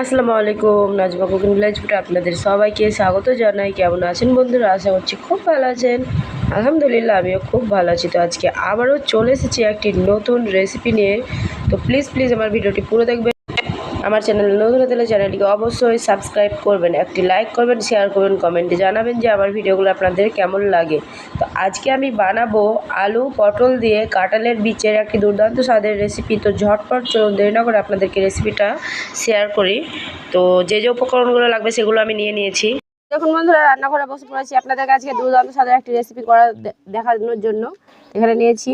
আসসালামু আলাইকুম, Nazma cooking village ফুটে আপনাদের সবাইকে স্বাগত জানাই। কেমন আছেন বন্ধুরা? আশা করছি খুব ভালো আছেন। আলহামদুলিল্লাহ, আমিও খুব ভালো আছি। তো আজকে আবারও চলে এসেছি একটি নতুন রেসিপি নিয়ে। তো প্লিজ প্লিজ আমার ভিডিওটি পুরো দেখবেন। আমার চ্যানেল নতুন হলে চ্যানেলটিকে অবশ্যই সাবস্ক্রাইব করবেন, একটি লাইক করবেন শেয়ার করবেন কমেন্টে জানাবেন যে আমার ভিডিওগুলো আপনাদের কেমন লাগে। তো আজকে আমি বানাবো আলু পটল দিয়ে কাঁঠালের বীজের একটি দুর্দান্ত স্বাদের রেসিপি তো ঝটপট চলুন, দেরি না করে আপনাদেরকে রেসিপিটা শেয়ার করি। তো যে যে উপকরণগুলো লাগবে সেগুলো আমি নিয়ে নিয়েছি। দেখুন বন্ধুরা, রান্নাঘরে বসে পড়েছি আপনাদের কাছে দুর্দান্ত স্বাদের একটি রেসিপি করা দেখানোর জন্য। এখানে নিয়েছি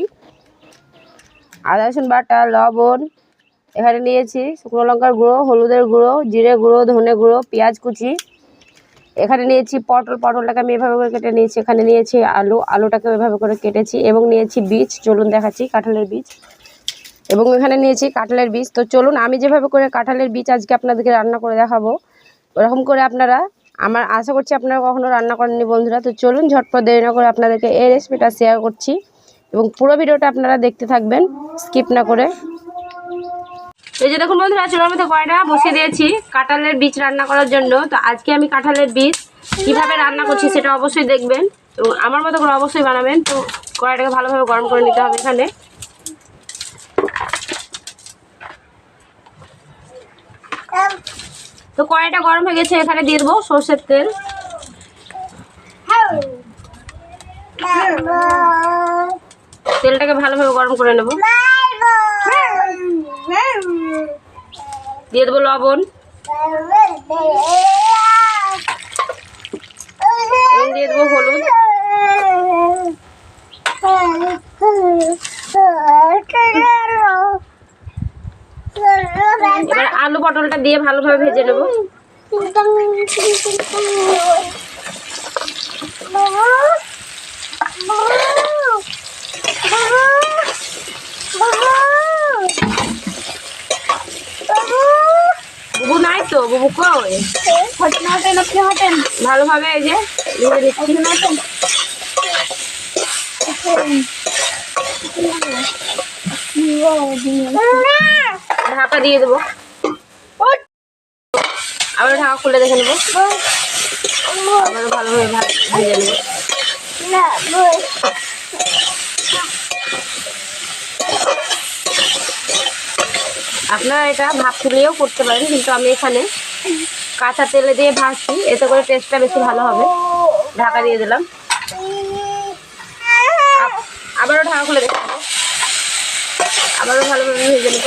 আদা রসুন বাটা, লবণ এখানে নিয়েছি শুকনো লঙ্কার গুঁড়ো, হলুদের গুঁড়ো, জিরে গুঁড়ো, ধনে গুঁড়ো, পেঁয়াজ কুচি। এখানে নিয়েছি পটল, পটলটাকে আমি এভাবে করে কেটে নিয়েছি। এখানে নিয়েছি আলু আলুটাকে এভাবে করে কেটেছি এবং নিয়েছি বীজ। চলুন দেখাচ্ছি কাঁঠালের বীজ। এবং এখানে নিয়েছি কাঁঠালের বীজ। তো চলুন, আমি যেভাবে করে কাঁঠালের বীজ আজকে আপনাদেরকে রান্না করে দেখাবো, ওরকম করে আপনারা আমার, আশা করছি আপনারা কখনো রান্না করেননি বন্ধুরা। তো চলুন, ঝটপট দেরি না করে আপনাদেরকে এই রেসিপিটা শেয়ার করছি। এবং পুরো ভিডিওটা আপনারা দেখতে থাকবেন। স্কিপ না করে। এই যে দেখুন বন্ধুরা, চুলার মধ্যে কয়টা বসিয়ে দিয়েছি। কাঁঠালের বীজ রান্না করার জন্য। তো আজকে আমি কাঁঠালের বীজ কীভাবে রান্না করছি সেটা অবশ্যই দেখবেন। এবং আমার মতো করে অবশ্যই বানাবেন। তো কড়াইটাকে ভালোভাবে গরম করে নিতে হবে এখানে। তো কড়াইটা গরম হয়ে গেছে, এখানে দিয়ে দেবো সর্ষের তেল। তেলটাকে ভালোভাবে গরম করে নেব। দিয়ে দেবো লবণ। দিয়ে দেবো হলুদ। এবার আলু পটলটা দিয়ে ভালোভাবে ভেজে নেব। বুবু কই ভালোভাবে ঢাকা দিয়ে দেবো। আবার ঢাকা খুলে দেখে নেব। ভালোভাবে নেব আপনারা এটা ভাপ তুলিয়েও করতে পারেন, কিন্তু আমি এখানে কাঁচা তেলে দিয়ে ভাজছি। এতে করে টেস্টটা বেশি ভালো হবে। ঢাকা দিয়ে দিলাম। আব- আবারও ঢাকা খুলে দেখে আবারও ভালোভাবে ভেজে নেব।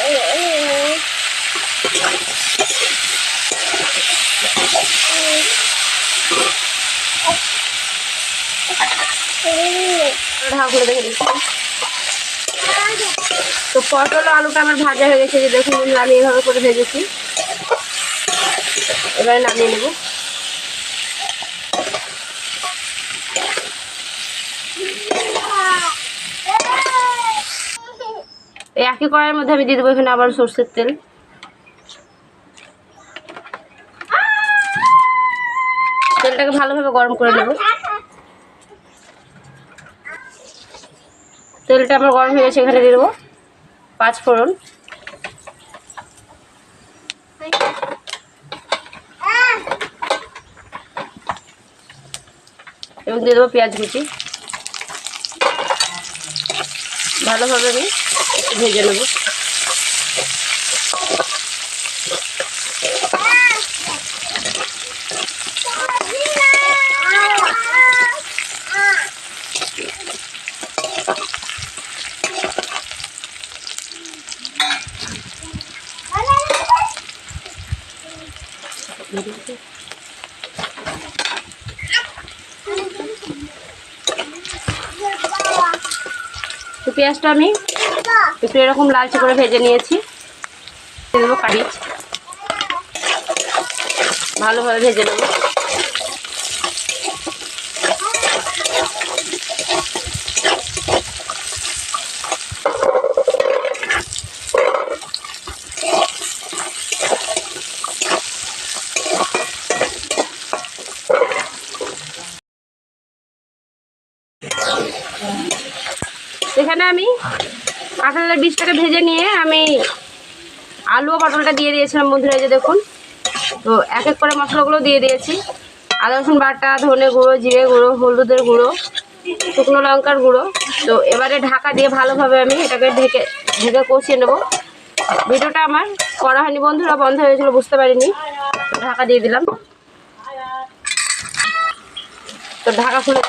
ঢাকা খুলে দেখে তো পটল আলুটা আমার ভাজা হয়ে গেছে যে দেখুন আমি এভাবে করে ভেজেছি। এবারে নামিয়ে নেব। একই কড়াইয়ের মধ্যে আমি দিয়ে দেবো এখানে আবার সর্ষের তেল। তেলটাকে ভালোভাবে গরম করে নেব। তেলটা আমার গরম হয়ে গেছে, এখানে দিয়ে দেবো পাঁচ ফোড়ন। এবং দিয়ে দেবো পেঁয়াজ কুচি। ভালোভাবে আমি ভেজে নেব। পেঁয়াজটা আমি একটু এরকম লালচে করে ভেজে নিয়েছি। দেবো কারিচ ভালোভাবে ভেজে নেব এখানে আমি কাঁঠালের বীজটাকে ভেজে নিয়ে আমি আলু পটলটা দিয়ে দিয়েছিলাম বন্ধুরা যে দেখুন। তো এক এক করে মশলাগুলো দিয়ে দিয়েছি। আদা, রসুন বাটা, ধনে গুঁড়ো, জিরে গুঁড়ো, হলুদের গুঁড়ো, শুকনো লঙ্কার গুঁড়ো। তো এবারে ঢাকা দিয়ে ভালোভাবে আমি এটাকে ঢেকে ঢেকে কষিয়ে নেব। ভিডিওটা আমার করা হয়নি বন্ধুরা, বন্ধ হয়েছিল বুঝতে পারিনি। ঢাকা দিয়ে দিলাম। তো ঢাকা খুলে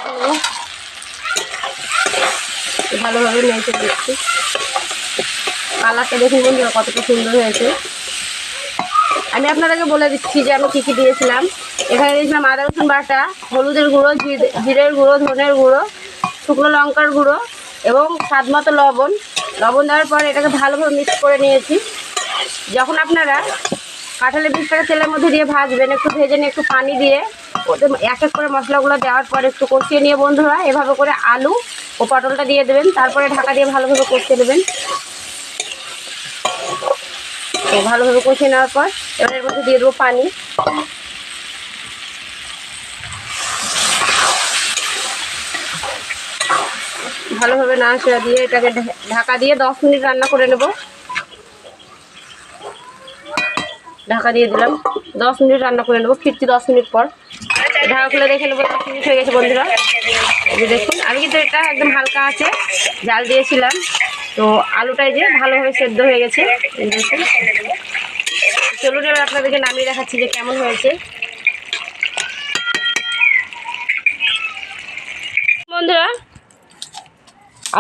ভালোভাবে নেড়ে দিচ্ছি কালারটা দেখুন বন্ধুরা, কতটা সুন্দর হয়েছে। আমি আপনাদেরকে বলে দিচ্ছি যে আমি কী কী দিয়েছিলাম। এখানে দিয়েছিলাম আদা, রসুন বাটা, হলুদের গুঁড়ো, জিরে- জিরের গুঁড়ো, ধনের গুঁড়ো, শুকনো লঙ্কার গুঁড়ো এবং স্বাদ মতো লবণ। লবণ দেওয়ার পর এটাকে ভালোভাবে মিক্স করে নিয়েছি। যখন আপনারা কাঁঠালের বীজটাকে তেলের মধ্যে দিয়ে ভাজবেন, একটু ভেজে নিয়ে একটু পানি দিয়ে ওতে এক এক করে মশলাগুলো দেওয়ার পর একটু কষিয়ে নিয়ে বন্ধুরা, এভাবে করে আলু ও পটলটা দিয়ে দেবেন, তারপরে ঢাকা দিয়ে ভালোভাবে কষিয়ে দেবেন। তো ভালোভাবে কষিয়ে নেওয়ার পর এবার এর মধ্যে দিয়ে দেবো পানি। ভালোভাবে নাড়াচাড়া দিয়ে এটাকে ঢাকা দিয়ে দশ মিনিট রান্না করে নেব। ঢাকা দিয়ে দিলাম। দশ মিনিট রান্না করে নেব ফিরছি দশ মিনিট পর। ঢাকা খুলে দেখে নেব ফিনিশ হয়ে গেছে বন্ধুরা। এই দেখুন, আমি কিন্তু এটা একদম হালকা আছে, জাল দিয়েছিলাম। তো আলুটাই যে ভালোভাবে সেদ্ধ হয়ে গেছে দেখুন। চলুন এবার আপনাদেরকে নামিয়ে দেখাচ্ছি যে কেমন হয়েছে। বন্ধুরা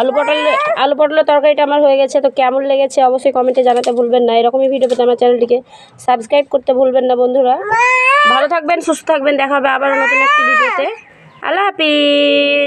আলু পটল, আলু পটলের তরকারিটা আমার হয়ে গেছে, তো কেমন লেগেছে অবশ্যই কমেন্টে জানাতে ভুলবেন না। এরকমই ভিডিও পেতে আমার চ্যানেলটিকে সাবস্ক্রাইব করতে ভুলবেন না, বন্ধুরা। ভালো থাকবেন, সুস্থ থাকবেন, দেখা হবে আবার নতুন একটি ভিডিওতে আল্লাহ হাফিজ।